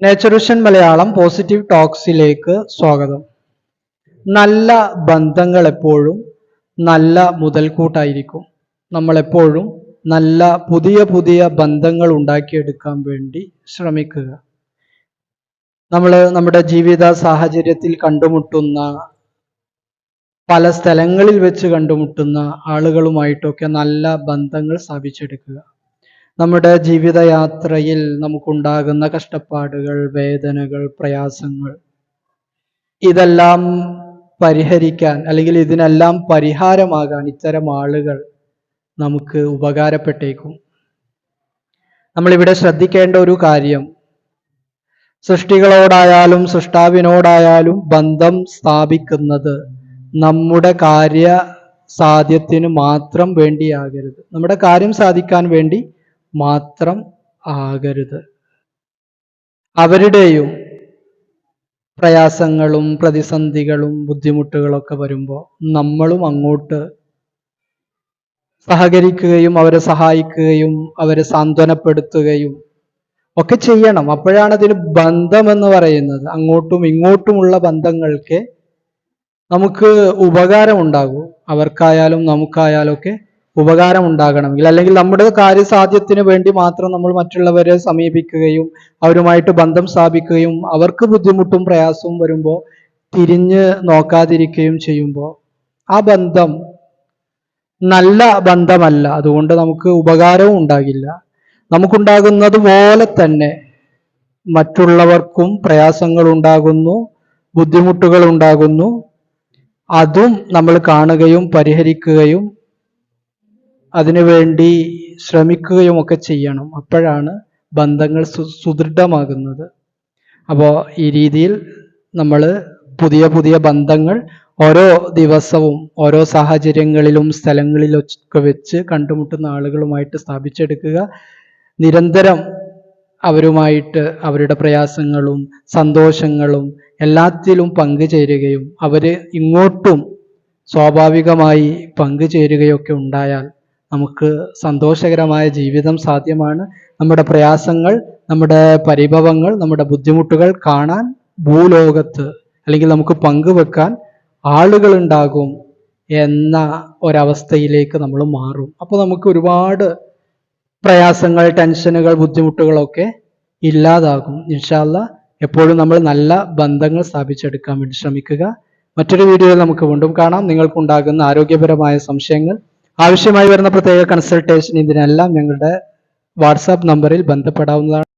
നേച്ചറുഷൻ Malayalam positive ടോക്സിലേക്ക് സ്വാഗതം. നല്ല ബന്ധങ്ങൾ എപ്പോഴും നല്ല മുതൽക്കൂട്ടായിരിക്കും. നമ്മൾ എപ്പോഴും നല്ല പുതിയ പുതിയ ബന്ധങ്ങൾ ഉണ്ടാക്കിയെടുക്കാൻ വേണ്ടി ശ്രമിക്കുക. നമ്മൾ നമ്മുടെ ജീവിത സാഹചര്യത്തിൽ കണ്ടുമുട്ടുന്ന പല സ്ഥലങ്ങളിൽ വെച്ച് കണ്ടുമുട്ടുന്ന ആളുകളുമായിട്ടൊക്കെ നല്ല ബന്ധങ്ങൾ സ്ഥാപിച്ചെടുക്കുക. നമ്മുടെ ജീവിതയാത്രയിൽ നമുക്കുണ്ടാകുന്ന കഷ്ടപ്പാടുകൾ വേദനകൾ പ്രയാസങ്ങൾ ഇതെല്ലാം പരിഹരിക്കാൻ അല്ലെങ്കിൽ ഇതിനെല്ലാം പരിഹാരമാകാൻ ഇത്തരം ആളുകൾ നമുക്ക് ഉപകാരപ്പെട്ടേക്കും. നമ്മളിവിടെ ശ്രദ്ധിക്കേണ്ട ഒരു കാര്യം സൃഷ്ടികളോടായാലും സൃഷ്ടാവിനോടായാലും ബന്ധം സ്ഥാപിക്കുന്നത് നമ്മുടെ കാര്യ സാധ്യത്തിന് മാത്രം വേണ്ടിയാകരുത്. നമ്മുടെ കാര്യം സാധിക്കാൻ വേണ്ടി മാത്രം ആകരുത്. അവരുടെയും പ്രയാസങ്ങളും പ്രതിസന്ധികളും ബുദ്ധിമുട്ടുകളൊക്കെ വരുമ്പോൾ നമ്മളും അങ്ങോട്ട് സഹകരിക്കുകയും അവരെ സഹായിക്കുകയും അവരെ സാന്ത്വനപ്പെടുത്തുകയും ഒക്കെ ചെയ്യണം. അപ്പോഴാണ് അതിന് ബന്ധമെന്ന് പറയുന്നത്. അങ്ങോട്ടും ഇങ്ങോട്ടുമുള്ള ബന്ധങ്ങൾക്ക് നമുക്ക് ഉപകാരമുണ്ടാകും. അവർക്കായാലും നമുക്കായാലും ഒക്കെ ഉപകാരം ഉണ്ടാകണമെങ്കിൽ അല്ലെങ്കിൽ നമ്മുടെ കാര്യസാധ്യത്തിന് വേണ്ടി മാത്രം നമ്മൾ മറ്റുള്ളവരെ സമീപിക്കുകയും അവരുമായിട്ട് ബന്ധം സ്ഥാപിക്കുകയും അവർക്ക് ബുദ്ധിമുട്ടും പ്രയാസവും വരുമ്പോൾ തിരിഞ്ഞ് നോക്കാതിരിക്കുകയും ചെയ്യുമ്പോൾ ആ ബന്ധം നല്ല ബന്ധമല്ല. അതുകൊണ്ട് നമുക്ക് ഉപകാരവും ഉണ്ടാകില്ല. നമുക്കുണ്ടാകുന്നത് പോലെ തന്നെ മറ്റുള്ളവർക്കും പ്രയാസങ്ങൾ ഉണ്ടാകുന്നു ബുദ്ധിമുട്ടുകൾ ഉണ്ടാകുന്നു അതും നമ്മൾ കാണുകയും പരിഹരിക്കുകയും അതിനുവേണ്ടി ശ്രമിക്കുകയും ഒക്കെ ചെയ്യണം. അപ്പോഴാണ് ബന്ധങ്ങൾ സു സുദൃഢമാകുന്നത്. അപ്പോൾ ഈ രീതിയിൽ നമ്മൾ പുതിയ പുതിയ ബന്ധങ്ങൾ ഓരോ ദിവസവും ഓരോ സാഹചര്യങ്ങളിലും സ്ഥലങ്ങളിലൊക്കെ വെച്ച് കണ്ടുമുട്ടുന്ന ആളുകളുമായിട്ട് സ്ഥാപിച്ചെടുക്കുക. നിരന്തരം അവരുമായിട്ട് അവരുടെ പ്രയാസങ്ങളും സന്തോഷങ്ങളും എല്ലാത്തിലും പങ്കുചേരുകയും അവർ ഇങ്ങോട്ടും സ്വാഭാവികമായി പങ്കുചേരുകയൊക്കെ ഉണ്ടായാൽ നമുക്ക് സന്തോഷകരമായ ജീവിതം സാധ്യമാണ്. നമ്മുടെ പ്രയാസങ്ങൾ നമ്മുടെ പരിഭവങ്ങൾ നമ്മുടെ ബുദ്ധിമുട്ടുകൾ കാണാൻ ഭൂലോകത്ത് അല്ലെങ്കിൽ നമുക്ക് പങ്കുവെക്കാൻ ആളുകൾ ഉണ്ടാകും എന്ന ഒരവസ്ഥയിലേക്ക് നമ്മൾ മാറും. അപ്പോൾ നമുക്ക് ഒരുപാട് പ്രയാസങ്ങൾ ടെൻഷനുകൾ ബുദ്ധിമുട്ടുകളൊക്കെ ഇല്ലാതാകും. ഇൻഷാല്ല എപ്പോഴും നമ്മൾ നല്ല ബന്ധങ്ങൾ സ്ഥാപിച്ചെടുക്കാൻ വേണ്ടി ശ്രമിക്കുക. മറ്റൊരു വീഡിയോയിൽ നമുക്ക് വീണ്ടും കാണാം. നിങ്ങൾക്കുണ്ടാകുന്ന ആരോഗ്യപരമായ സംശയങ്ങൾ ആവശ്യമായി വരുന്ന പ്രത്യേക കൺസൾട്ടേഷൻ ഇതിനെല്ലാം ഞങ്ങളുടെ വാട്സാപ്പ് നമ്പറിൽ ബന്ധപ്പെടാവുന്നതാണ്.